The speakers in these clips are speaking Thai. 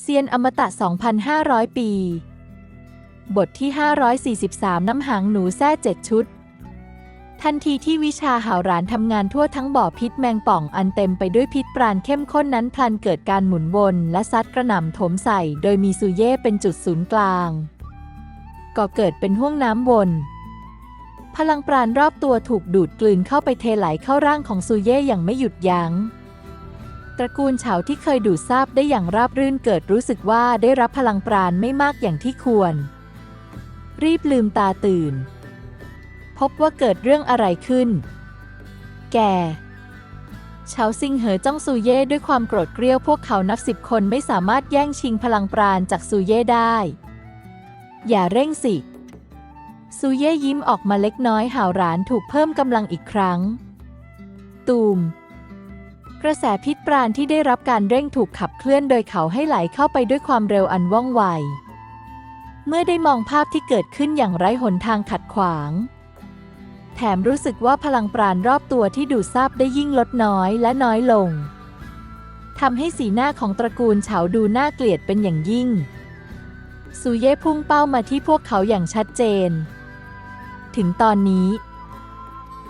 เซียนอมตะ 2,500 ปี บทที่ 543 น้ำหางหนูแท้เจ็ดชุด ทันทีที่วิชาหาวรานทำงานทั่วทั้งบ่อพิษแมงป่องอันเต็มไปด้วยพิษปราณเข้มข้นนั้นพลันเกิดการหมุนวนและซัดกระหน่ำถมใส่ โดยมีซูเย่เป็นจุดศูนย์กลางก็เกิดเป็นห้วงน้ำวน พลังปราณรอบตัวถูกดูดกลืนเข้าไปเทไหลเข้าร่างของซูเย่อย่างไม่หยุดยัง้ง ตระกูลเฉาที่เคยดูดซาบได้อย่างราบรื่นเกิดรู้สึกว่าได้รับพลังปราณไม่มากอย่างที่ควร รีบลืมตาตื่น พบว่าเกิดเรื่องอะไรขึ้น แกเฉาซิงเหอจ้องซูเย่ด้วยความโกรธเกรี้ยวพวกเขานับสิบคนไม่สามารถแย่งชิงพลังปราณจากซูเย่ได้ อย่าเร่งสิ ซูเย่ยิ้มออกมาเล็กน้อยห่าวหรานถูกเพิ่มกำลังอีกครั้ง ตูม ระแสพิษปราณที่ได้รับการเร่งถูกขับเคลื่อนโดยเขาให้ไหลเข้าไปด้วยความเร็วอันว่องไว เมื่อได้มองภาพที่เกิดขึ้นอย่างไร้หนทางขัดขวาง แถมรู้สึกว่าพลังปราณรอบตัวที่ดูดซาบได้ยิ่งลดน้อยและน้อยลงทำให้สีหน้าของตระกูลเฉาดูน่าเกลียดเป็นอย่างยิ่งซูเย่พุ่งเป้ามาที่พวกเขาอย่างชัดเจน ถึงตอนนี้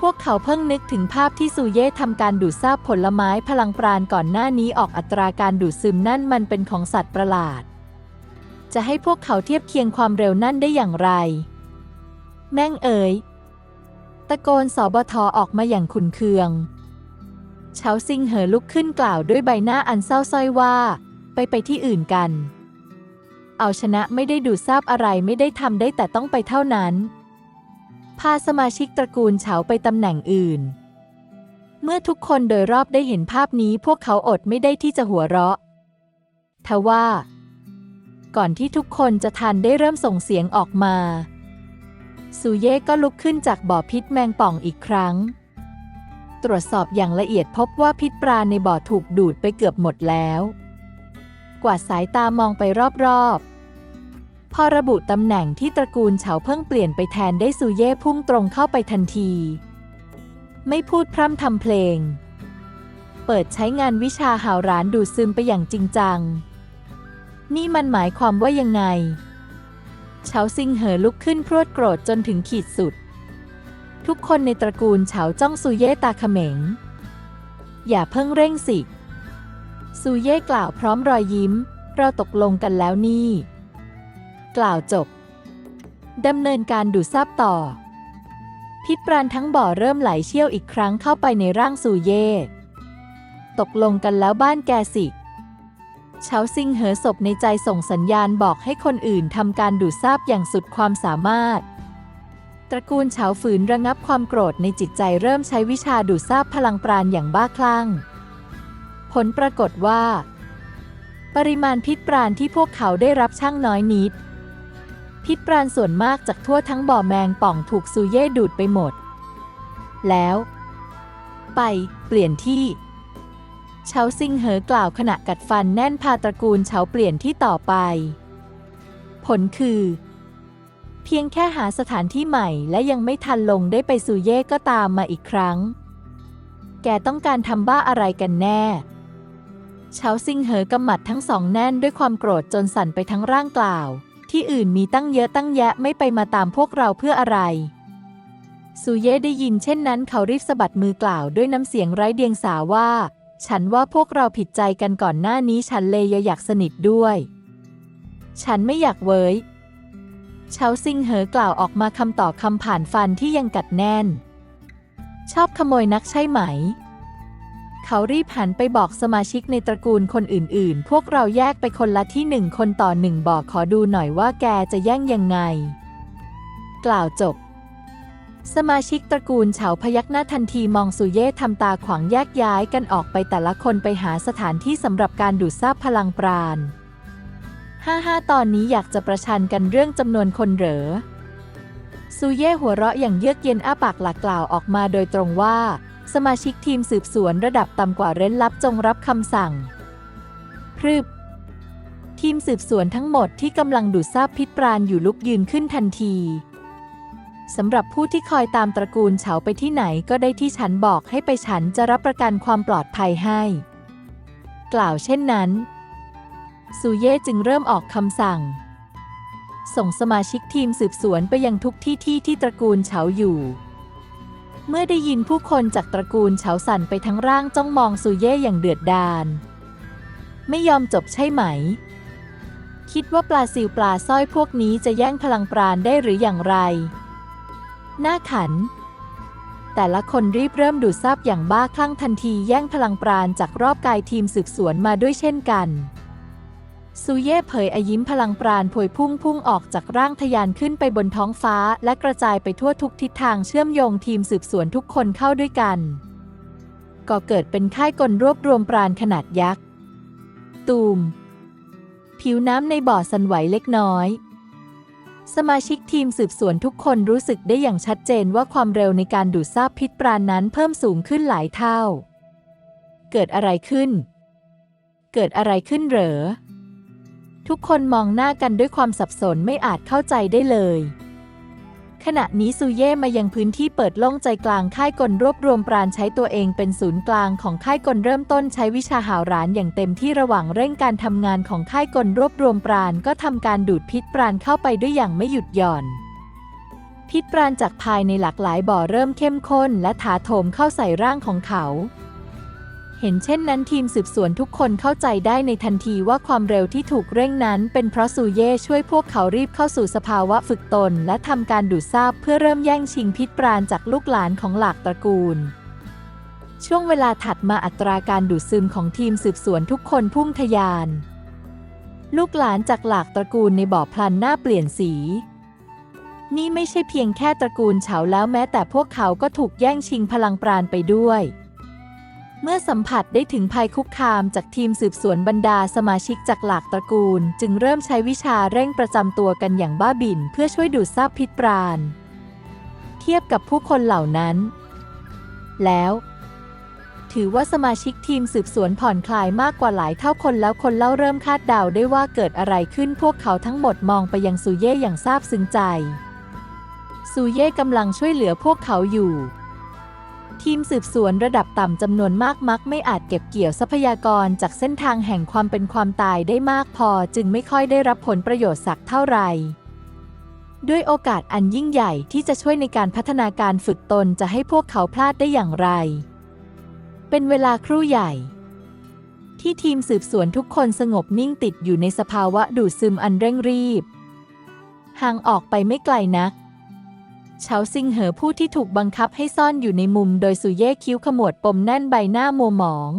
พวกเขาเพิ่งนึกถึงภาพที่ซูเย่ทำการดูดซาบผลไม้พลังปราณก่อนหน้านี้ออกอัตราการดูดซึมนั่นมันเป็นของสัตว์ประหลาด จะให้พวกเขาเทียบเคียงความเร็วนั่นได้อย่างไร แม่งเอ๋ยตะโกนสบทอออกมาอย่างขุนเคืองเฉาซิงเหอลุกขึ้นกล่าวด้วยใบหน้าอันเศร้าส้อยว่า ไปไปที่อื่นกัน เอาชนะไม่ได้ดูดซาบอะไรไม่ได้ทำได้แต่ต้องไปเท่านั้น พาสมาชิกตระกูลเฉาไปตำแหน่งอื่น เมื่อทุกคนโดยรอบได้เห็นภาพนี้พวกเขาอดไม่ได้ที่จะหัวเราะ ทว่า ก่อนที่ทุกคนจะทันได้เริ่มส่งเสียงออกมาซูเย่ก็ลุกขึ้นจากบ่อพิษแมงป่องอีกครั้ง ตรวจสอบอย่างละเอียดพบว่าพิษปลาในบ่อถูกดูดไปเกือบหมดแล้ว กวาดสายตามองไปรอบ พอระบุตำแหน่งที่ตระกูลเฉาเพิ่งเปลี่ยนไปแทนได้ซูเย่พุ่งตรงเข้าไปทันที ไม่พูดพร่ำทำเพลง เปิดใช้งานวิชาหาวร้านดูดซึมไปอย่างจริงจัง นี่มันหมายความว่ายังไงเฉาซิงเหอลุกขึ้นพรวดโกรธจนถึงขีดสุด ทุกคนในตระกูลเฉาจ้องซูเย่ตาเขม็ง อย่าเพิ่งเร่งสิซูเย่กล่าวพร้อมรอยยิ้ม เราตกลงกันแล้วนี่ กล่าวจบดำเนินการดูดซับต่อ พิษปราณทั้งบ่อเริ่มไหลเชี่ยวอีกครั้งเข้าไปในร่างซูเย่ ตกลงกันแล้วบ้านแกสิเฉาซิงเหอศพในใจส่งสัญญาณบอกให้คนอื่นทำการดูดซาบอย่างสุดความสามารถ ตระกูลเฉาฝืนระงับความโกรธในจิตใจเริ่มใช้วิชาดูดซาบพลังปราณอย่างบ้าคลั่ง ผลปรากฏว่า ปริมาณพิษปราณที่พวกเขาได้รับช่างน้อยนิด พิษปราณส่วนมากจากทั่วทั้งบ่อแมงป่องถูกซูเย่ดูดไปหมด แล้ว ไปเปลี่ยนที่เฉาซิงเหอกล่าวขณะกัดฟันแน่นพาตระกูลเฉาเปลี่ยนที่ต่อไป ผลคือ เพียงแค่หาสถานที่ใหม่และยังไม่ทันลงได้ไปซูเย่ก็ตามมาอีกครั้ง แกต้องการทำบ้าอะไรกันแน่เฉาซิงเหอกำหมัดทั้งสองแน่นด้วยความโกรธจนสั่นไปทั้งร่างกล่าว ที่อื่นมีตั้งเยอะตั้งแยะไม่ไปมาตามพวกเราเพื่ออะไร ซูเย่ได้ยินเช่นนั้นเขารีบสะบัดมือกล่าวด้วยน้ำเสียงไร้เดียงสาว่า ฉันว่าพวกเราผิดใจกันก่อนหน้านี้ฉันเลยอยากสนิทด้วย ฉันไม่อยากเว้ยเชาซิงเหอกล่าวออกมาคำต่อคำผ่านฟันที่ยังกัดแน่น ชอบขโมยนักใช่ไหม เขารีบหันไปบอกสมาชิกในตระกูลคนอื่นๆ พวกเราแยกไปคนละที่หนึ่งคนต่อหนึ่งบอกขอดูหน่อยว่าแกจะแย่งยังไง กล่าวจบ สมาชิกตระกูลเฉาพยักหน้าทันทีมองสุเย่ทำตาขวางแยกย้ายกันออกไปแต่ละคนไปหาสถานที่สำหรับการดูดซาบพลังปราณห้าห้าตอนนี้อยากจะประชันกันเรื่องจำนวนคนเหรอซูเย่หัวเราะอย่างเยือกเย็นอ้าปากหลักกล่าวออกมาโดยตรงว่า สมาชิกทีมสืบสวนระดับต่ำกว่าเร้นลับจงรับคำสั่ง พรึบ ทีมสืบสวนทั้งหมดที่กำลังดูดซาบพิษปราณอยู่ลุกยืนขึ้นทันที สำหรับผู้ที่คอยตามตระกูลเฉาไปที่ไหนก็ได้ที่ฉันบอกให้ไปฉันจะรับประกันความปลอดภัยให้ กล่าวเช่นนั้นซูเย่จึงเริ่มออกคำสั่ง ส่งสมาชิกทีมสืบสวนไปยังทุกที่ที่ที่ตระกูลเฉาอยู่ เมื่อได้ยินผู้คนจากตระกูลเฉาสันไปทั้งร่างจ้องมองซูเย่อย่างเดือดดาล ไม่ยอมจบใช่ไหม คิดว่าปลาซิวปลาสร้อยพวกนี้จะแย่งพลังปราณได้หรืออย่างไร หน้าขัน แต่ละคนรีบเริ่มดูดซับอย่างบ้าคลั่งทันทีแย่งพลังปราณจากรอบกายทีมสืบสวนมาด้วยเช่นกัน ซูเย่เผยอยิ้มพลังปราณพวยพุ่งพุ่งออกจากร่างทะยานขึ้นไปบนท้องฟ้า และกระจายไปทั่วทุกทิศทางเชื่อมโยงทีมสืบสวนทุกคนเข้าด้วยกัน ก็เกิดเป็นค่ายกลรวบรวมปราณขนาดยักษ์ ตูม ผิวน้ำในบ่อสั่นไหวเล็กน้อย สมาชิกทีมสืบสวนทุกคนรู้สึกได้อย่างชัดเจนว่าความเร็วในการดูดซาบพิษปราณนั้นเพิ่มสูงขึ้นหลายเท่า เกิดอะไรขึ้น เกิดอะไรขึ้นเหรอ ทุกคนมองหน้ากันด้วยความสับสนไม่อาจเข้าใจได้เลย ขณะนี้ซูเย่มายังพื้นที่เปิดโล่งใจกลางค่ายกลรวบรวมปราณใช้ตัวเองเป็นศูนย์กลางของค่ายกลเริ่มต้นใช้วิชาหาวรานอย่างเต็มที่ระหว่างเร่งการทำงานของค่ายกลรวบรวมปราณก็ทำการดูดพิษปราณเข้าไปด้วยอย่างไม่หยุดหย่อนพิษปราณจากภายในหลากหลายบ่อเริ่มเข้มข้นและถาโถมเข้าใส่ร่างของเขา เห็นเช่นนั้นทีมสืบสวนทุกคนเข้าใจได้ในทันทีว่าความเร็วที่ถูกเร่งนั้น เป็นเพราะซูเย่ช่วยพวกเขารีบเข้าสู่สภาวะฝึกตน และทำการดูดซาบเพื่อเริ่มแย่งชิงพิษปราณจากลูกหลานของหลากตระกูล ช่วงเวลาถัดมาอัตราการดูดซึมของทีมสืบสวนทุกคนพุ่งทะยาน ลูกหลานจากหลากตระกูลในบ่อพลันหน้าเปลี่ยนสี นี่ไม่ใช่เพียงแค่ตระกูลเฉาแล้วแม้แต่พวกเขาก็ถูกแย่งชิงพลังปราณไปด้วย เมื่อสัมผัสได้ถึงภัยคุกคามจากทีมสืบสวนบรรดาสมาชิกจากหลากตระกูล จึงเริ่มใช้วิชาเร่งประจำตัวกันอย่างบ้าบิ่นเพื่อช่วยดูดซับพิษปราณ เทียบกับผู้คนเหล่านั้น แล้ว ถือว่าสมาชิกทีมสืบสวนผ่อนคลายมากกว่าหลายเท่าคนแล้วคนเล่าเริ่มคาดเดาได้ว่าเกิดอะไรขึ้นพวกเขาทั้งหมดมองไปยังซูเย่อย่างซาบซึ้งใจซูเย่กำลังช่วยเหลือพวกเขาอยู่ ทีมสืบสวนระดับต่ำจำนวนมากมักไม่อาจเก็บเกี่ยวทรัพยากรจากเส้นทางแห่งความเป็นความตายได้มากพอจึงไม่ค่อยได้รับผลประโยชน์สักเท่าไหร่ด้วยโอกาสอันยิ่งใหญ่ที่จะช่วยในการพัฒนาการฝึกตนจะให้พวกเขาพลาดได้อย่างไร เป็นเวลาครู่ใหญ่ ที่ทีมสืบสวนทุกคนสงบนิ่งติดอยู่ในสภาวะดูดซึมอันเร่งรีบ ห่างออกไปไม่ไกลนัก เฉาซิงเหอผู้ที่ถูกบังคับให้ซ่อนอยู่ในมุมโดยสุเย่คิ้วขมวดปมแน่นใบหน้ามัวหมอง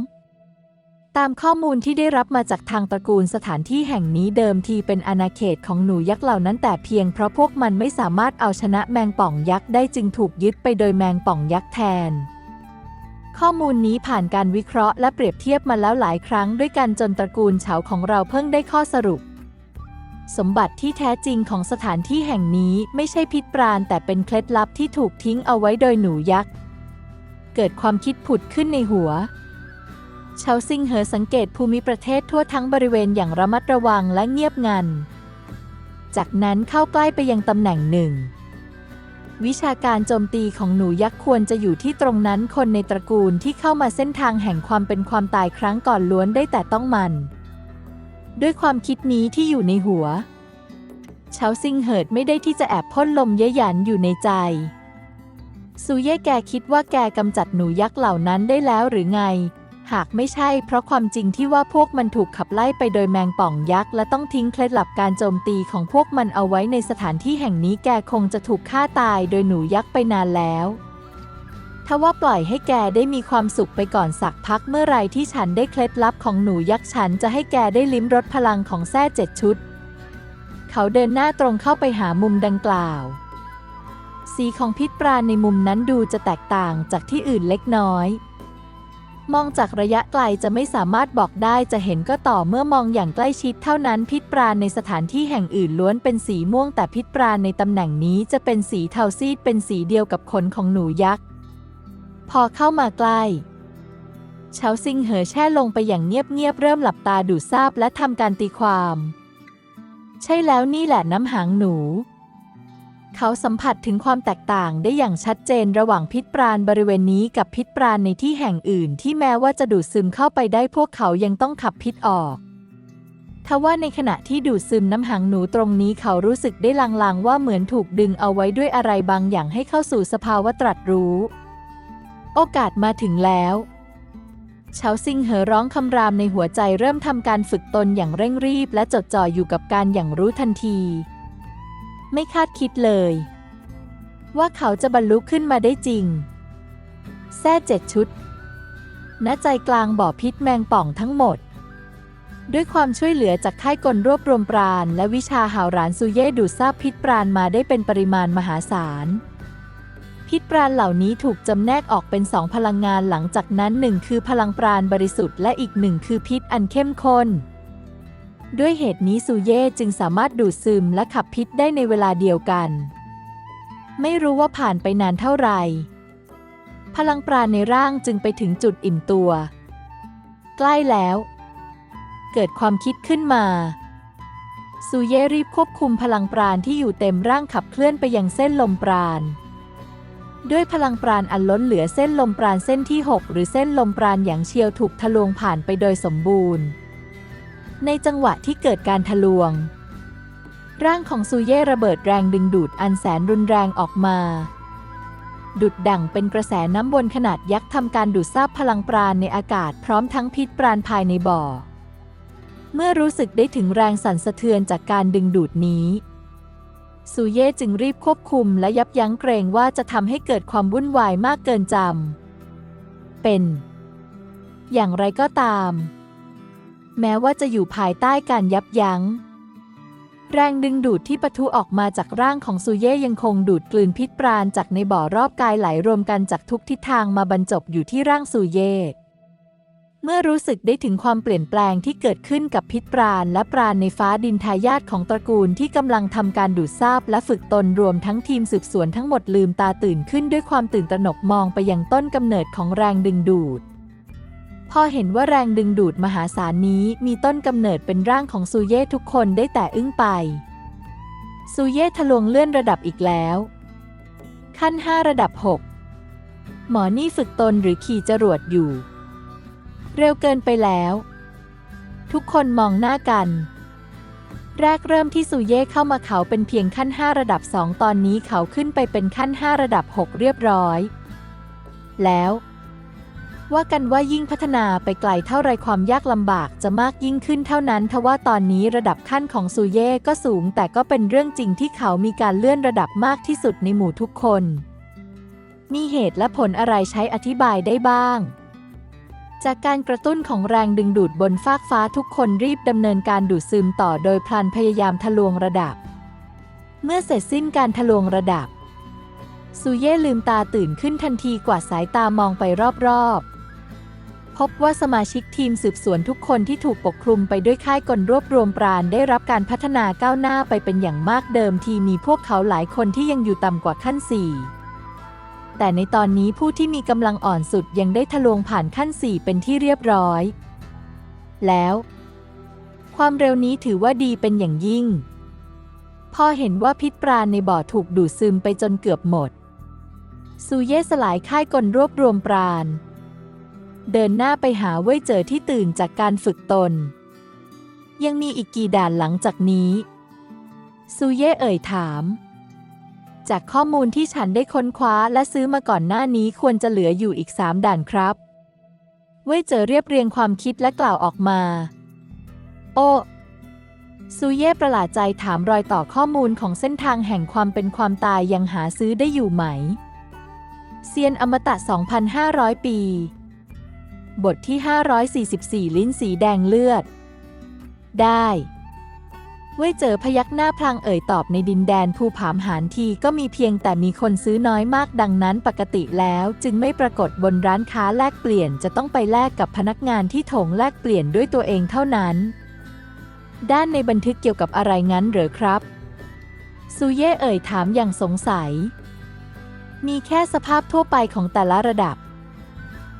ตามข้อมูลที่ได้รับมาจากทางตระกูลสถานที่แห่งนี้เดิมทีเป็นอาณาเขตของหนูยักษ์เหล่านั้นแต่เพียงเพราะพวกมันไม่สามารถเอาชนะแมงป่องยักษ์ได้จึงถูกยึดไปโดยแมงป่องยักษ์แทน ข้อมูลนี้ผ่านการวิเคราะห์และเปรียบเทียบมาแล้วหลายครั้งด้วยกันจนตระกูลเฉาของเราเพิ่งได้ข้อสรุป สมบัติที่แท้จริงของสถานที่แห่งนี้ไม่ใช่พิษปราณแต่เป็นเคล็ดลับที่ถูกทิ้งเอาไว้โดยหนูยักษ์ เกิดความคิดผุดขึ้นในหัวเชาซิงเหอสังเกตภูมิประเทศทั่วทั้งบริเวณอย่างระมัดระวังและเงียบงัน จากนั้นเข้าใกล้ไปยังตำแหน่งหนึ่ง วิชาการโจมตีของหนูยักษ์ควรจะอยู่ที่ตรงนั้นคนในตระกูลที่เข้ามาเส้นทางแห่งความเป็นความตายครั้งก่อนล้วนได้แต่ต้องมัน ด้วยความคิดนี้ที่อยู่ในหัวเชาซิงเหิดไม่ได้ที่จะแอบพ่นลมเย้ยหยันอยู่ในใจซูเย่แกคิดว่าแกกำจัดหนูยักษ์เหล่านั้นได้แล้วหรือไง หากไม่ใช่เพราะความจริงที่ว่าพวกมันถูกขับไล่ไปโดยแมงป่องยักษ์และต้องทิ้งเคล็ดลับการโจมตีของพวกมันเอาไว้ในสถานที่แห่งนี้แกคงจะถูกฆ่าตายโดยหนูยักษ์ไปนานแล้ว ถ้าว่าปล่อยให้แกได้มีความสุขไปก่อนสักพักเมื่อไรที่ฉันได้เคล็ดลับของหนูยักษ์ฉันจะให้แกได้ลิ้มรสพลังของแท้เจ็ดชุด เขาเดินหน้าตรงเข้าไปหามุมดังกล่าว สีของพิษปราณในมุมนั้นดูจะแตกต่างจากที่อื่นเล็กน้อย มองจากระยะไกลจะไม่สามารถบอกได้จะเห็นก็ต่อเมื่อมองอย่างใกล้ชิดเท่านั้นพิษปราณในสถานที่แห่งอื่นล้วนเป็นสีม่วงแต่พิษปราณในตำแหน่งนี้จะเป็นสีเทาซีดเป็นสีเดียวกับขนของหนูยักษ์ พอเข้ามาใกล้เชาซิงเหอแช่ลงไปอย่างเงียบๆเริ่มหลับตาดูดซาบและทำการตีความ ใช่แล้วนี่แหละน้ำหางหนู เขาสัมผัสถึงความแตกต่างได้อย่างชัดเจนระหว่างพิษปราณบริเวณนี้กับพิษปราณในที่แห่งอื่น ที่แม้ว่าจะดูดซึมเข้าไปได้พวกเขายังต้องขับพิษออกทว่าในขณะที่ดูดซึมน้ำหางหนูตรงนี้เขารู้สึกได้ลางๆว่าเหมือนถูกดึงเอาไว้ด้วยอะไรบางอย่างให้เข้าสู่สภาวะตรัสรู้ โอกาสมาถึงแล้วเฉาซิงเหอร้องคำรามในหัวใจเริ่มทำการฝึกตนอย่างเร่งรีบและจดจ่ออยู่กับการอย่างรู้ทันที ไม่คาดคิดเลย ว่าเขาจะบรรลุขึ้นมาได้จริง แท้เจ็ดชุด ณใจกลางบ่อพิษแมงป่องทั้งหมด ด้วยความช่วยเหลือจากค่ายกลรวบรวมปราณและวิชาหาวรานซูเย่ดูดซาบพิษปราณมาได้เป็นปริมาณมหาศาล พิษปราณเหล่านี้ถูกจำแนกออกเป็นสองพลังงานหลังจากนั้นหนึ่งคือพลังปราณบริสุทธิ์และอีกหนึ่งคือพิษอันเข้มข้น ด้วยเหตุนี้ซูเย่จึงสามารถดูดซึมและขับพิษได้ในเวลาเดียวกัน ไม่รู้ว่าผ่านไปนานเท่าไหร่ พลังปราณในร่างจึงไปถึงจุดอิ่มตัว ใกล้แล้ว เกิดความคิดขึ้นมาซูเย่รีบควบคุมพลังปราณที่อยู่เต็มร่างขับเคลื่อนไปยังเส้นลมปราณ ด้วยพลังปราณอันล้นเหลือเส้นลมปราณเส้นที่ 6 หรือเส้นลมปราณอย่างเชียวถูกทะลวงผ่านไปโดยสมบูรณ์ ในจังหวะที่เกิดการทะลวง ร่างของซูเย่ระเบิดแรงดึงดูดอันแสนรุนแรงออกมา ดุดดั่งเป็นกระแสน้ำวนขนาดยักษ์ทำการดูดซาบพลังปราณในอากาศพร้อมทั้งพิษปราณภายในบ่อ เมื่อรู้สึกได้ถึงแรงสั่นสะเทือนจากการดึงดูดนี้ ซูเย่จึงรีบควบคุมและยับยั้งเกรงว่าจะทำให้เกิดความวุ่นวายมากเกินจำเป็น อย่างไรก็ตาม แม้ว่าจะอยู่ภายใต้การยับยัง้ง แรงดึงดูดที่ปะทุออกมาจากร่างของซูเย่ยังคงดูดกลืนพิษปราณจากในบ่อรอบกายไหลรวมกันจากทุกทิศทางมาบรรจบอยู่ที่ร่างซูเย่ เมื่อรู้สึกได้ถึงความเปลี่ยนแปลงที่เกิดขึ้นกับพิษปราณและปราณในฟ้าดินทายาทของตระกูลที่กำลังทำการดูดซาบและฝึกตนรวมทั้งทีมสืบสวนทั้งหมดลืมตาตื่นขึ้นด้วยความตื่นตระหนกมองไปยังต้นกำเนิดของแรงดึงดูด พอเห็นว่าแรงดึงดูดมหาศาลนี้มีต้นกำเนิดเป็นร่างของซูเย่ทุกคนได้แต่อึ้งไป ซูเย่ทะลวงเลื่อนระดับอีกแล้ว ขั้น 5 ระดับ 6 หมอนี่ฝึกตนหรือขี่จรวดอยู่ เร็วเกินไปแล้ว ทุกคนมองหน้ากัน แรกเริ่มที่ซูเย่เข้ามาเขาเป็นเพียงขั้น 5 ระดับ 2 ตอนนี้เขาขึ้นไปเป็นขั้น 5 ระดับ 6 เรียบร้อย แล้ว ว่ากันว่ายิ่งพัฒนาไปไกลเท่าไรความยากลำบากจะมากยิ่งขึ้นเท่านั้นทว่าตอนนี้ระดับขั้นของซูเย่ก็สูง แต่ก็เป็นเรื่องจริงที่เขามีการเลื่อนระดับมากที่สุดในหมู่ทุกคนมีเหตุและผลอะไรใช้อธิบายได้บ้าง จากการกระตุ้นของแรงดึงดูดบนฟากฟ้าทุกคนรีบดำเนินการดูดซึมต่อโดยพลันพยายามทะลวงระดับ เมื่อเสร็จสิ้นการทะลวงระดับ ซูเย่ลืมตาตื่นขึ้นทันทีกว่าสายตามองไปรอบๆพบว่าสมาชิกทีมสืบสวนทุกคนที่ถูกปกคลุมไปด้วยค่ายกลรวบรวมปราณได้รับการพัฒนาก้าวหน้าไปเป็นอย่างมากเดิมทีมีพวกเขาหลายคนที่ยังอยู่ต่ำกว่าขั้นสี่ แต่ในตอนนี้ผู้ที่มีกำลังอ่อนสุดยังได้ทะลวงผ่านขั้นสี่เป็นที่เรียบร้อย แล้ว ความเร็วนี้ถือว่าดีเป็นอย่างยิ่ง พอเห็นว่าพิษปราณในบ่อถูกดูดซึมไปจนเกือบหมด ซูเย่สลายค่ายกลรวบรวมปราณ เดินหน้าไปหาเว่ยเจอที่ตื่นจากการฝึกตน ยังมีอีกกี่ด่านหลังจากนี้ ซูเย่เอ่ยถาม จากข้อมูลที่ฉันได้ค้นคว้าและซื้อมาก่อนหน้านี้ควรจะเหลืออยู่อีกสามด่านครับ เว่ยเจอเรียบเรียงความคิดและกล่าวออกมา โอ้ซูเย่ประหลาดใจถามรอยต่อข้อมูลของเส้นทางแห่งความเป็นความตายยังหาซื้อได้อยู่ไหม เซียนอมตะ 2,500 ปี บทที่ 544 ลิ้นสีแดงเลือด ได้ เว่ยเจอพยักหน้าพลางเอ่ยตอบในดินแดนภูผามหานทีก็มีเพียงแต่มีคนซื้อน้อยมากดังนั้นปกติแล้ว จึงไม่ปรากฏบนร้านค้าแลกเปลี่ยนจะต้องไปแลกกับพนักงานที่โถงแลกเปลี่ยนด้วยตัวเองเท่านั้น ด้านในบันทึกเกี่ยวกับอะไรงั้นเหรอครับ ซูเย่เอ่ยถามอย่างสงสัย มีแค่สภาพทั่วไปของแต่ละระดับ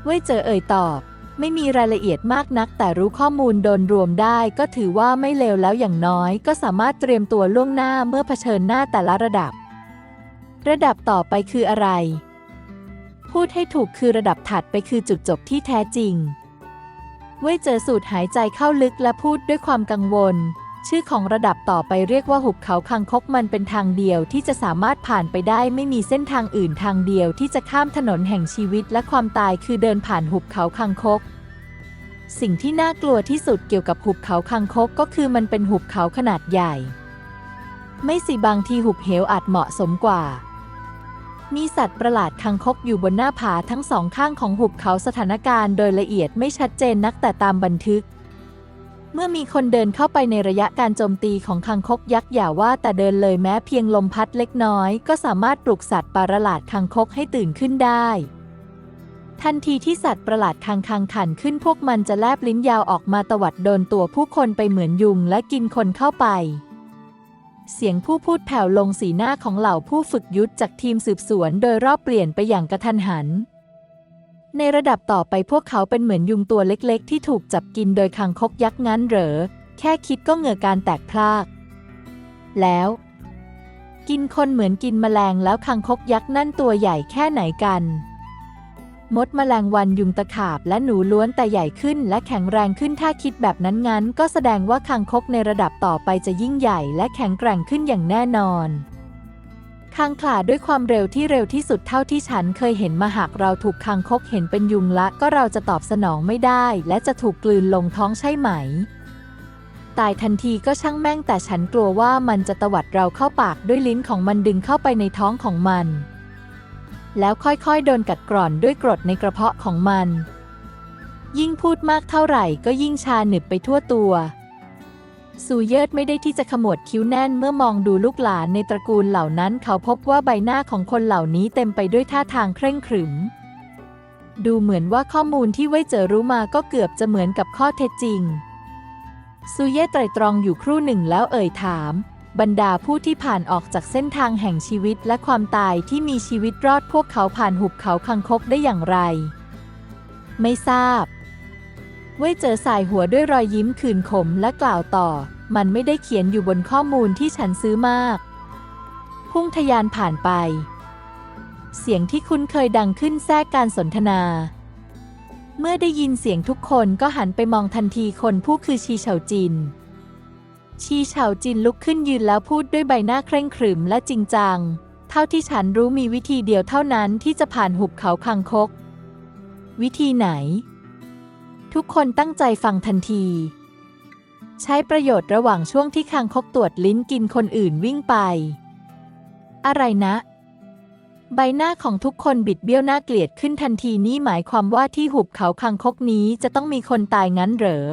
เว่ยเจอเอ่ยตอบ ไม่มีรายละเอียดมากนัก แต่รู้ข้อมูลโดนรวมได้ ก็ถือว่าไม่เลวแล้วอย่างน้อย ก็สามารถเตรียมตัวล่วงหน้าเมื่อเผชิญหน้าแต่ละระดับ ระดับต่อไปคืออะไร พูดให้ถูกคือระดับถัดไปคือจุดจบที่แท้จริง เว่ยเจอสูดหายใจเข้าลึกและพูดด้วยความกังวล ชื่อของระดับต่อไปเรียกว่าหุบเขาคังคกมันเป็นทางเดียวที่จะสามารถผ่านไปได้ไม่มีเส้นทางอื่นทางเดียวที่จะข้ามถนนแห่งชีวิตและความตายคือเดินผ่านหุบเขาคังคก สิ่งที่น่ากลัวที่สุดเกี่ยวกับหุบเขาคังคกก็คือมันเป็นหุบเขาขนาดใหญ่ ไม่สิบางทีหุบเหวอาจเหมาะสมกว่า มีสัตว์ประหลาดคังคกอยู่บนหน้าผาทั้งสองข้างของหุบเขาสถานการณ์โดยละเอียดไม่ชัดเจนนักแต่ตามบันทึก เมื่อมีคนเดินเข้าไปในระยะการโจมตีของคังคกยักษ์อย่าว่าแต่เดินเลยแม้เพียงลมพัดเล็กน้อย ก็สามารถปลุกสัตว์ประหลาดคังคกให้ตื่นขึ้นได้ ทันทีที่สัตว์ประหลาดคังคังขันขึ้นพวกมันจะแลบลิ้นยาวออกมาตวัดโดนตัวผู้คนไปเหมือนยุงและกินคนเข้าไป เสียงผู้พูดแผ่วลงสีหน้าของเหล่าผู้ฝึกยุทธจากทีมสืบสวนโดยรอบเปลี่ยนไปอย่างกระทันหัน ในระดับต่อไปพวกเขาเป็นเหมือนยุงตัวเล็กๆ ที่ถูกจับกินโดยคางคกยักษ์งั้นเหรอ แค่คิดก็เหงื่อการแตกพราก แล้ว กินคนเหมือนกินแมลงแล้วคางคกยักษ์นั่นตัวใหญ่แค่ไหนกัน มดแมลงวันยุงตะขาบและหนูล้วนแต่ใหญ่ขึ้นและแข็งแรงขึ้นถ้าคิดแบบนั้นงั้น ก็แสดงว่าคางคกในระดับต่อไปจะยิ่งใหญ่และแข็งแกร่งขึ้นอย่างแน่นอน คางขาด้วยความเร็วที่เร็วที่สุดเท่าที่ฉันเคยเห็นมาหากเราถูกคางคกเห็นเป็นยุงละก็เราจะตอบสนองไม่ได้ และจะถูกกลืนลงท้องใช่ไหม ตายทันทีก็ช่างแม่งแต่ฉันกลัวว่ามันจะตวัดเราเข้าปากด้วยลิ้นของมันดึงเข้าไปในท้องของมัน แล้วค่อยๆโดนกัดกร่อนด้วยกรดในกระเพาะของมัน ยิ่งพูดมากเท่าไหร่ก็ยิ่งชาหนึบไปทั่วตัว สูเยิดไม่ได้ที่จะขมวดคิ้วแน่นเมื่อมองดูลูกหลานในตระกูลเหล่านั้น เขาพบว่าใบหน้าของคนเหล่านี้เต็มไปด้วยท่าทางเคร่งขรึม ดูเหมือนว่าข้อมูลที่ไว้เจอรู้มาก็เกือบจะเหมือนกับข้อเท็จจริง ซูเย่ไตรตรองอยู่ครู่หนึ่งแล้วเอ่ยถาม บรรดาผู้ที่ผ่านออกจากเส้นทางแห่งชีวิตและความตายที่มีชีวิตรอดพวกเขาผ่านหุบเขาคังคกได้อย่างไร ไม่ทราบ เว่ยเจอสายหัวด้วยรอยยิ้มขื่นขมและกล่าวต่อ มันไม่ได้เขียนอยู่บนข้อมูลที่ฉันซื้อมาก พุ่งทะยานผ่านไป เสียงที่คุ้นเคยดังขึ้นแทรกการสนทนา เมื่อได้ยินเสียงทุกคนก็หันไปมองทันทีคนผู้คือชีเฉาจิน ชีเฉาจินลุกขึ้นยืนแล้วพูดด้วยใบหน้าเคร่งขรึมและจริงจัง เท่าที่ฉันรู้มีวิธีเดียวเท่านั้นที่จะผ่านหุบเขาคังคก วิธีไหน ทุกคนตั้งใจฟังทันที ใช้ประโยชน์ระหว่างช่วงที่คางคกตรวจลิ้นกินคนอื่นวิ่งไป อะไรนะ ใบหน้าของทุกคนบิดเบี้ยวน่าเกลียดขึ้นทันทีนี่หมายความว่าที่หุบเขาคางคกนี้จะต้องมีคนตายงั้นเหรอ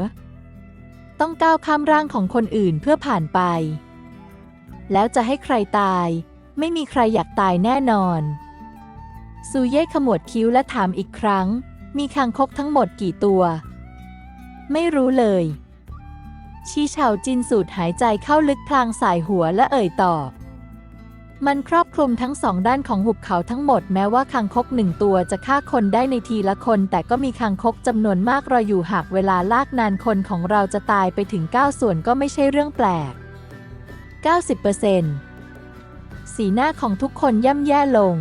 ต้องก้าวข้ามร่างของคนอื่นเพื่อผ่านไป แล้วจะให้ใครตาย ไม่มีใครอยากตายแน่นอนซูเย่ขมวดคิ้วและถามอีกครั้ง มีคางคกทั้งหมดกี่ตัว ไม่รู้เลย ชีเฉาจินสูดหายใจเข้าลึกพลางสายหัวและเอ่ยตอบ มันครอบคลุมทั้งสองด้านของหุบเขาทั้งหมดแม้ว่าคางคกหนึ่งตัวจะฆ่าคนได้ในทีละคน แต่ก็มีคางคกจำนวนมากรออยู่หากเวลาลากนานคนของเราจะตายไปถึง 9 ส่วนก็ไม่ใช่เรื่องแปลก 90%สีหน้าของทุกคนย่ำแย่ลง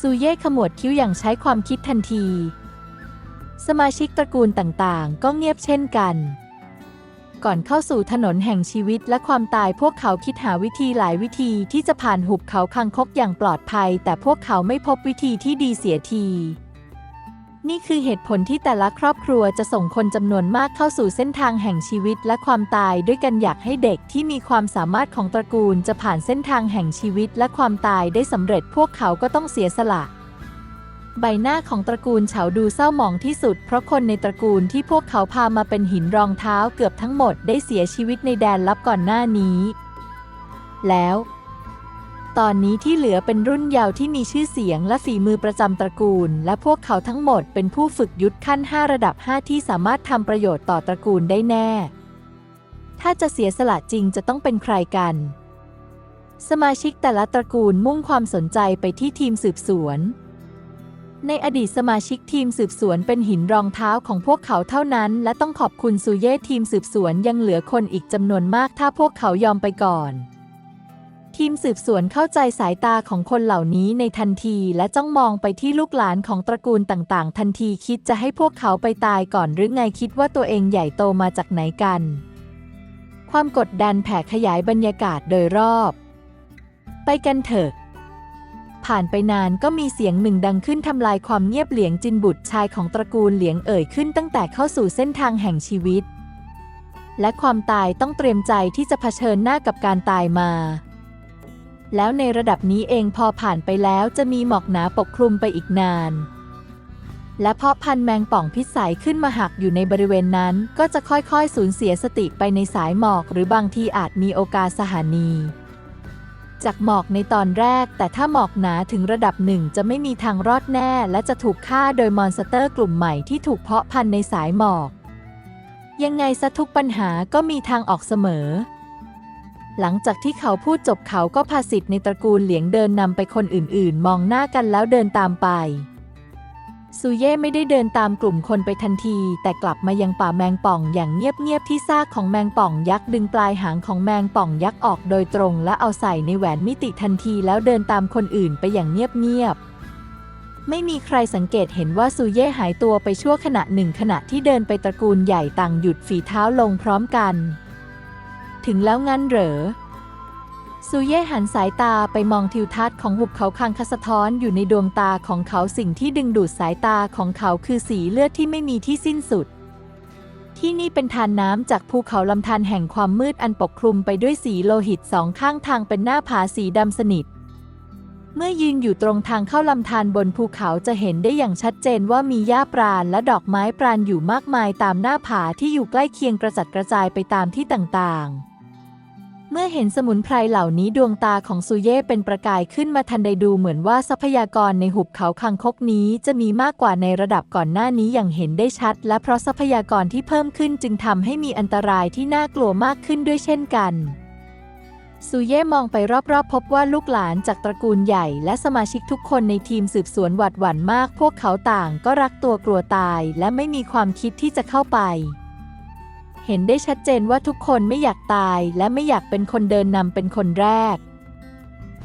ซูเย่ขมวดคิ้วอย่างใช้ความคิดทันที สมาชิกตระกูลต่างๆ ก็เงียบเช่นกัน ก่อนเข้าสู่ถนนแห่งชีวิตและความตายพวกเขาคิดหาวิธีหลายวิธีที่จะผ่านหุบเขาคังคกอย่างปลอดภัย แต่พวกเขาไม่พบวิธีที่ดีเสียที นี่คือเหตุผลที่แต่ละครอบครัวจะส่งคนจำนวนมากเข้าสู่เส้นทางแห่งชีวิตและความตายด้วยกันอยากให้เด็กที่มีความสามารถของตระกูลจะผ่านเส้นทางแห่งชีวิตและความตายได้สำเร็จพวกเขาก็ต้องเสียสละ ใบหน้าของตระกูลเฉาดูเศร้าหมองที่สุด เพราะคนในตระกูลที่พวกเขาพามาเป็นหินรองเท้าเกือบทั้งหมดได้เสียชีวิตในแดนลับก่อนหน้านี้ แล้ว ตอนนี้ที่เหลือเป็นรุ่นเยาว์ที่มีชื่อเสียงและฝีมือประจำตระกูล และพวกเขาทั้งหมดเป็นผู้ฝึกยุทธขั้น 5 ระดับ 5 ที่สามารถทำประโยชน์ต่อตระกูลได้แน่ ถ้าจะเสียสละจริงจะต้องเป็นใครกัน สมาชิกแต่ละตระกูลมุ่งความสนใจไปที่ทีมสืบสวน ในอดีตสมาชิกทีมสืบสวนเป็นหินรองเท้าของพวกเขาเท่านั้น และต้องขอบคุณซูเย่ทีมสืบสวนยังเหลือคนอีกจำนวนมากถ้าพวกเขายอมไปก่อน ทีมสืบสวนเข้าใจสายตาของคนเหล่านี้ในทันทีและจ้องมองไปที่ลูกหลานของตระกูลต่างๆ ทันทีคิดจะให้พวกเขาไปตายก่อนหรือไงคิดว่าตัวเองใหญ่โตมาจากไหนกัน ความกดดันแผ่ขยายบรรยากาศโดยรอบ ไปกันเถอะ ผ่านไปนานก็มีเสียงหนึ่งดังขึ้นทำลายความเงียบเหลียงจินบุตรชายของตระกูลเหลียงเอ่ยขึ้นตั้งแต่เข้าสู่เส้นทางแห่งชีวิต และความตายต้องเตรียมใจที่จะเผชิญหน้ากับการตายมา แล้วในระดับนี้เองพอผ่านไปแล้วจะมีหมอกหนาปกคลุมไปอีกนาน และเพาะพันธุ์แมงป่องพิษสายขึ้นมาหักอยู่ในบริเวณนั้น ก็จะค่อยๆ สูญเสียสติไปในสายหมอก หรือบางทีอาจมีโอกาสสหานี จากหมอกในตอนแรก แต่ถ้าหมอกหนาถึงระดับหนึ่งจะไม่มีทางรอดแน่ และจะถูกฆ่าโดยมอนสเตอร์กลุ่มใหม่ที่ถูกเพาะพันธุ์ในสายหมอก ยังไงซะทุกปัญหาก็มีทางออกเสมอ หลังจากที่เขาพูดจบเขาก็พาสิทธิ์ในตระกูลเหลียงเดินนำไปคนอื่นๆ มองหน้ากันแล้วเดินตามไปซูเย่ไม่ได้เดินตามกลุ่มคนไปทันที แต่กลับมายังป่าแมงป่องอย่างเงียบๆที่ซากของแมงป่องยักษ์ดึงปลายหางของแมงป่องยักษ์ออกโดยตรงและเอาใส่ในแหวนมิติทันทีแล้วเดินตามคนอื่นไปอย่างเงียบๆไม่มีใครสังเกตเห็นว่าซูเย่หายตัวไปชั่วขณะหนึ่งขณะที่เดินไปตระกูลใหญ่ต่างหยุดฝีเท้าลงพร้อมกัน ถึงแล้วงั้นเหรอซูเย่หันสายตาไปมองทิวทัศน์ของหุบเขาคังคสะท้อนอยู่ในดวงตาของเขาสิ่งที่ดึงดูดสายตาของเขาคือสีเลือดที่ไม่มีที่สิ้นสุด ที่นี่เป็นทานน้ำจากภูเขาลำธารแห่งความมืดอันปกคลุมไปด้วยสีโลหิตสองข้างทางเป็นหน้าผาสีดำสนิท เมื่อยืนอยู่ตรงทางเข้าลำธารบนภูเขาจะเห็นได้อย่างชัดเจนว่ามีหญ้าปราณและดอกไม้ปราณอยู่มากมายตามหน้าผาที่อยู่ใกล้เคียงกระจัดกระจายไปตามที่ต่างๆ มื่อเห็นสมุนไพรเหล่านี้ดวงตาของซูเย่เป็นประกายขึ้นมาทันใดดูเหมือนว่าทรัพยากรในหุบเขาคังคกนี้จะมีมากกว่าในระดับก่อนหน้านี้อย่างเห็นได้ชัด และเพราะทรัพยากรที่เพิ่มขึ้นจึงทำให้มีอันตรายที่น่ากลัวมากขึ้นด้วยเช่นกันซูเย่มองไปรอบๆ พบว่าลูกหลานจากตระกูลใหญ่และสมาชิกทุกคนในทีมสืบสวนหวาดหวั่นมาก พวกเขาต่างก็รักตัวกลัวตาย และไม่มีความคิดที่จะเข้าไป เห็นได้ชัดเจนว่าทุกคนไม่อยากตายและไม่อยากเป็นคนเดินนำเป็นคนแรก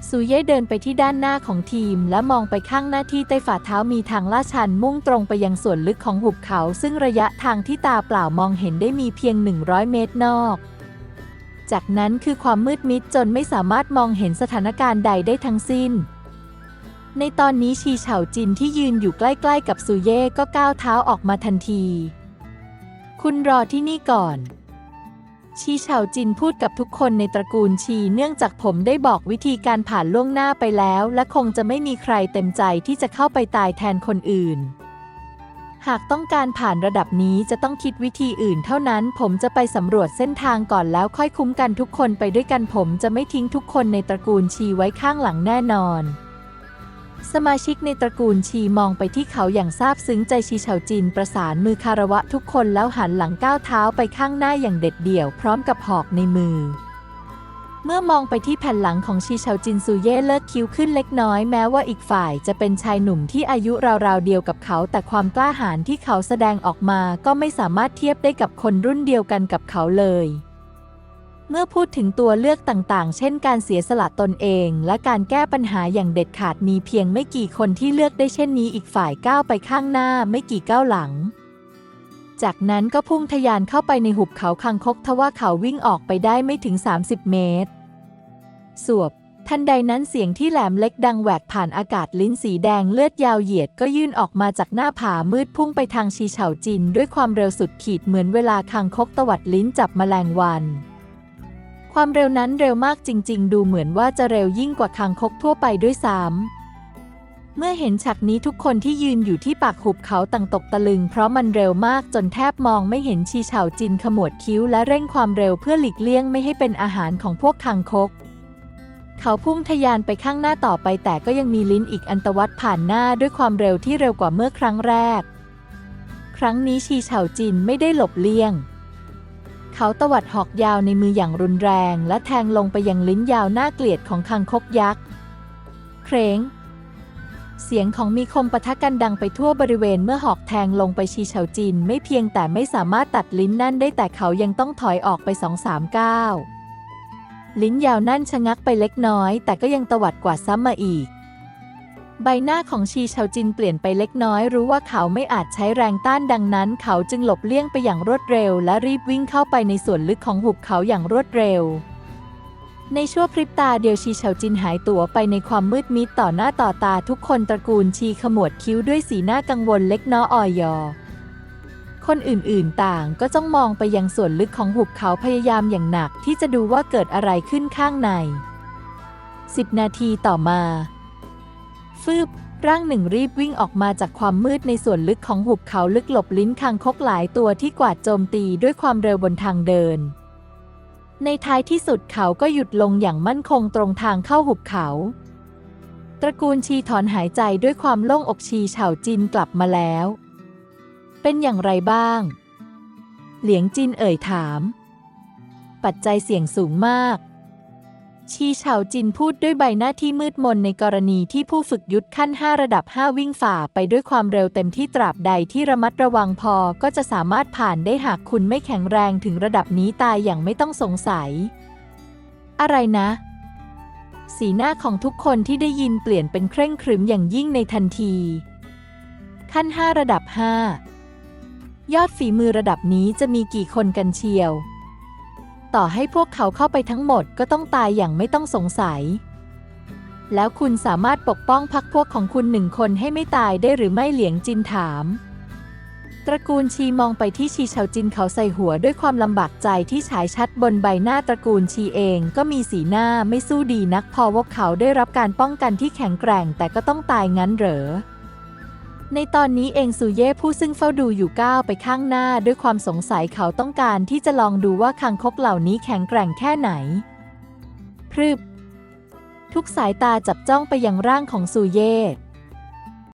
ซูเย่เดินไปที่ด้านหน้าของทีม และมองไปข้างหน้าที่ใต้ฝ่าเท้ามีทางลาดชันมุ่งตรงไปยังส่วนลึกของหุบเขา ซึ่งระยะทางที่ตาเปล่ามองเห็นได้มีเพียง 100 เมตรนอก จากนั้นคือความมืดมิดจนไม่สามารถมองเห็นสถานการณ์ใดได้ทั้งสิ้น ในตอนนี้ชีเฉาจินที่ยืนอยู่ใกล้ๆ กับซูเย่ก็ก้าวเท้าออกมาทันที คุณรอที่นี่ก่อน ชีเฉาจินพูดกับทุกคนในตระกูลชีเนื่องจากผมได้บอกวิธีการผ่านล่วงหน้าไปแล้ว และคงจะไม่มีใครเต็มใจที่จะเข้าไปตายแทนคนอื่น หากต้องการผ่านระดับนี้จะต้องคิดวิธีอื่นเท่านั้น ผมจะไปสำรวจเส้นทางก่อนแล้วค่อยคุ้มกันทุกคนไปด้วยกันผมจะไม่ทิ้งทุกคนในตระกูลชีไว้ข้างหลังแน่นอน สมาชิกในตระกูลชีมองไปที่เขาอย่างซาบซึ้งใจชีเฉาจินประสานมือคารวะทุกคนแล้วหันหลังก้าวเท้าไปข้างหน้าอย่างเด็ดเดี่ยวพร้อมกับหอกในมือ เมื่อมองไปที่แผ่นหลังของชีเฉาจินซูเย่เลิกคิ้วขึ้นเล็กน้อยแม้ว่าอีกฝ่ายจะเป็นชายหนุ่มที่อายุราวๆเดียวกับเขา แต่ความกล้าหาญที่เขาแสดงออกมาก็ไม่สามารถเทียบได้กับคนรุ่นเดียวกันกับเขาเลย เมื่อพูดถึงตัวเลือกต่างๆ เช่นการเสียสละตนเอง และการแก้ปัญหาอย่างเด็ดขาดมีเพียงไม่กี่คนที่เลือกได้เช่นนี้อีกฝ่ายก้าวไปข้างหน้าไม่กี่ก้าวหลัง จากนั้นก็พุ่งทะยานเข้าไปในหุบเขาคังคกทว่าเขาวิ่งออกไปได้ไม่ถึง 30 เมตร สวบทันใดนั้นเสียงที่แหลมเล็กดังแหวกผ่านอากาศลิ้นสีแดงเลือดยาวเหยียดก็ยื่นออกมาจากหน้าผามืดพุ่งไปทางชีเฉาจิน ด้วยความเร็วสุดขีดเหมือนเวลาคังคกตวัดลิ้นจับแมลงวัน ความเร็วนั้นเร็วมากจริง ๆ ดูเหมือนว่าจะเร็วยิ่งกว่าคางคกทั่วไปด้วยซ้ำเมื่อเห็นฉากนี้ทุกคนที่ยืนอยู่ที่ปากหุบเขาต่างตกตะลึง เพราะมันเร็วมากจนแทบมองไม่เห็นชีเฉาจินขมวดคิ้วและเร่งความเร็วเพื่อหลีกเลี่ยงไม่ให้เป็นอาหารของพวกคางคก เขาพุ่งทะยานไปข้างหน้าต่อไป แต่ก็ยังมีลิ้นอีกอันตวัดผ่านหน้าด้วยความเร็วที่เร็วกว่าเมื่อครั้งแรก ครั้งนี้ชีเฉาจินไม่ได้หลบเลี่ยง เขาตวัดหอกยาวในมืออย่างรุนแรง และแทงลงไปยังลิ้นยาวน่าเกลียดของคังคกยักษ์ เครงเสียงของมีคมปะทะกันดังไปทั่วบริเวณเมื่อหอกแทงลงไปชีเฉาจิน ไม่เพียงแต่ไม่สามารถตัดลิ้นนั่นได้แต่เขายังต้องถอยออกไปสองสามก้าวลิ้นยาวนั่นชะงักไปเล็กน้อย แต่ก็ยังตวัดกว่าซ้ำมาอีก ใบหน้าของชีเฉาจินเปลี่ยนไปเล็กน้อย รู้ว่าเขาไม่อาจใช้แรงต้านดังนั้น เขาจึงหลบเลี่ยงไปอย่างรวดเร็ว และรีบวิ่งเข้าไปในส่วนลึกของหุบเขาอย่างรวดเร็ว ในชั่วพริบตาเดียวชีเฉาจินหายตัวไปในความมืดมิดต่อหน้าต่อตาทุกคนตระกูลชีขมวดคิ้วด้วยสีหน้ากังวลเล็กน้อยออยอคนอื่นๆ ต่างก็จ้องมองไปยังส่วนลึกของหุบเขาพยายามอย่างหนักที่จะดูว่าเกิดอะไรขึ้นข้างในสิบนาทีต่อมา ฟืบ ร่างหนึ่งรีบวิ่งออกมาจากความมืดในส่วนลึกของหุบเขาลึกหลบลิ้นคางคกหลายตัวที่กวาดโจมตีด้วยความเร็วบนทางเดิน ในท้ายที่สุดเขาก็หยุดลงอย่างมั่นคงตรงทางเข้าหุบเขา ตระกูลชีถอนหายใจด้วยความโล่งอกชีเฉาจินกลับมาแล้ว เป็นอย่างไรบ้าง เหลียงจินเอ่ยถาม ปัจจัยเสี่ยงสูงมาก ชีเฉาจินพูดด้วยใบหน้าที่มืดมนในกรณีที่ผู้ฝึกยุทธขั้น 5 ระดับ 5 วิ่งฝ่าไปด้วยความเร็วเต็มที่ตราบใดที่ระมัดระวังพอก็จะสามารถผ่านได้หากคุณไม่แข็งแรงถึงระดับนี้ตายอย่างไม่ต้องสงสัย อะไรนะ สีหน้าของทุกคนที่ได้ยินเปลี่ยนเป็นเคร่งครึมอย่างยิ่งในทันที ขั้น 5 ระดับ 5 ยอดฝีมือระดับนี้จะมีกี่คนกันเชียว ต่อให้พวกเขาเข้าไปทั้งหมดก็ต้องตายอย่างไม่ต้องสงสัย แล้วคุณสามารถปกป้องพักพวกของคุณหนึ่งคนให้ไม่ตายได้หรือไม่เหลียงจินถาม ตระกูลชีมองไปที่ชีเฉาจินเขาใส่หัวด้วยความลำบากใจที่ฉายชัดบนใบหน้าตระกูลชีเองก็มีสีหน้าไม่สู้ดีนักพอพวกเขาได้รับการป้องกันที่แข็งแกร่งแต่ก็ต้องตายงั้นเหรอ ในตอนนี้เองซูเย่ผู้ซึ่งเฝ้าดูอยู่ก้าวไปข้างหน้าด้วยความสงสัยเขาต้องการที่จะลองดูว่าคังคกเหล่านี้แข็งแกร่งแค่ไหน พรึบ ทุกสายตาจับจ้องไปยังร่างของซูเย่